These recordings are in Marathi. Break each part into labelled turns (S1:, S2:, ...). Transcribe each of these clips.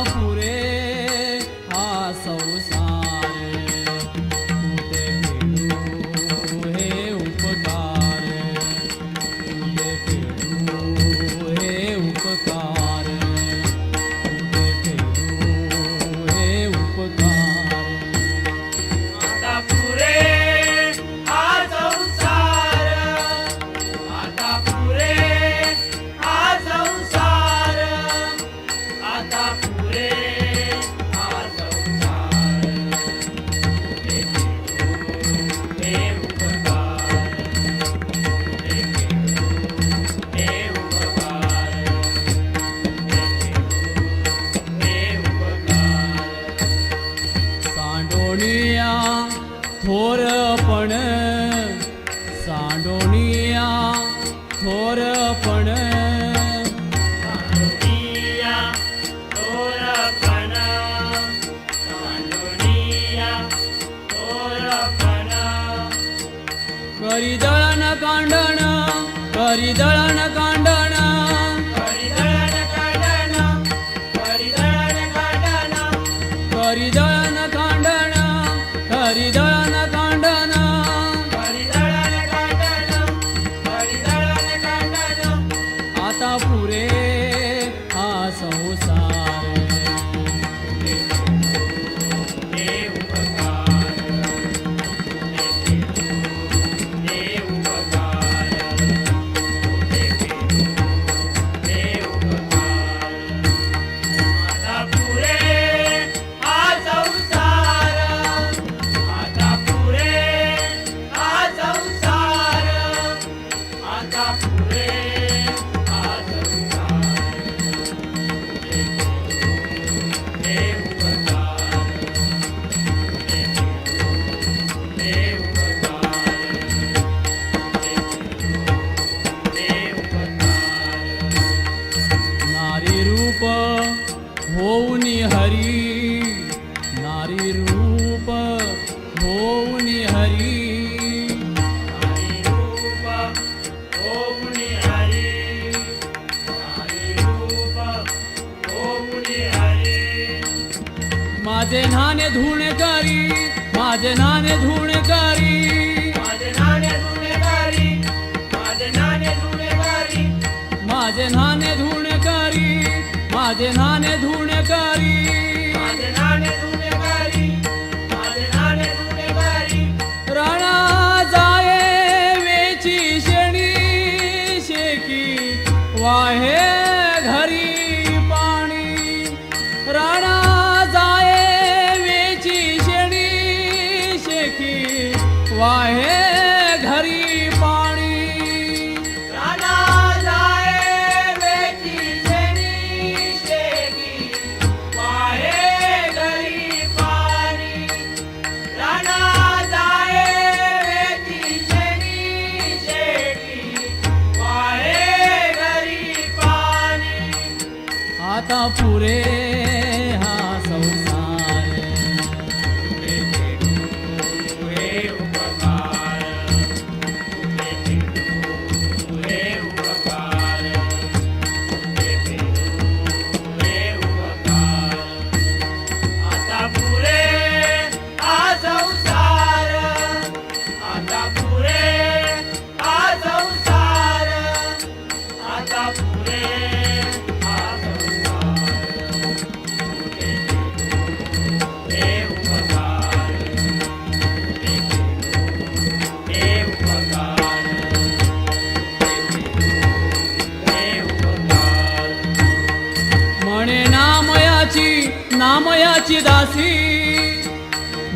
S1: ನಾವು Florida
S2: माझे नाणे धुण करी माझे नाणे धुण करी.
S1: माझे नाणे
S2: धुण करी माझे नाणे धुण करी.
S1: माझे नाणे
S2: धुण वाहे घरी.
S1: ঢাকা পুরে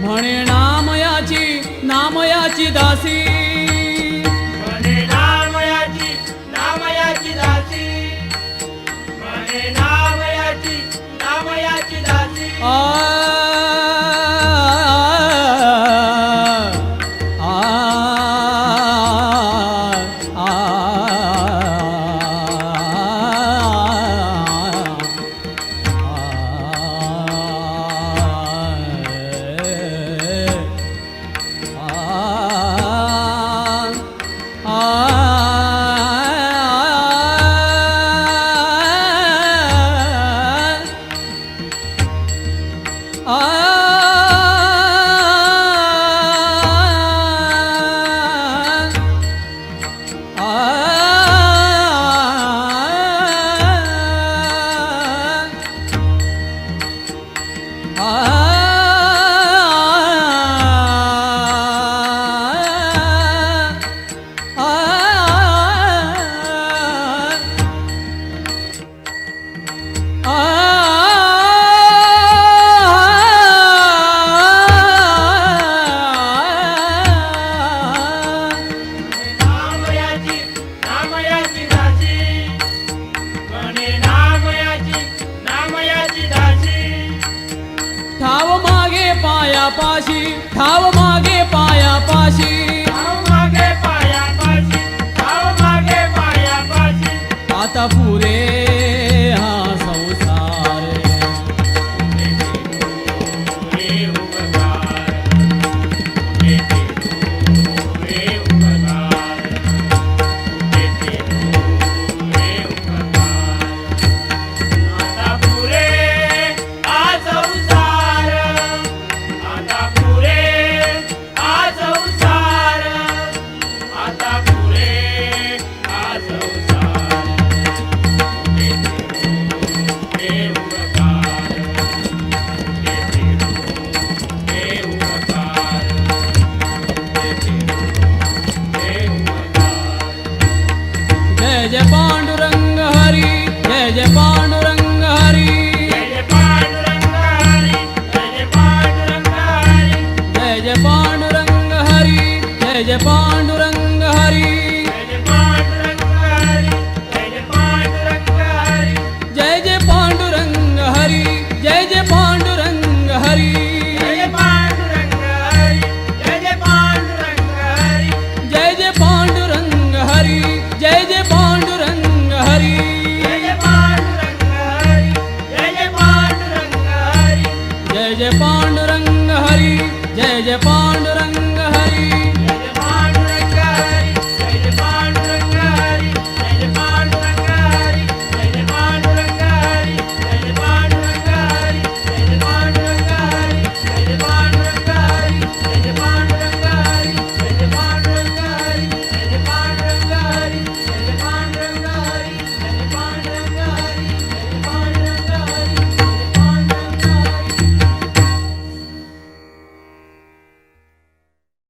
S2: म्हणे नामयाची नामयाची दासी.
S1: पाशी ठाव मागे पाया पाशी. मागे पाया पाशी
S2: ठाव मागे पाया पाशी. आता पुरे Oye,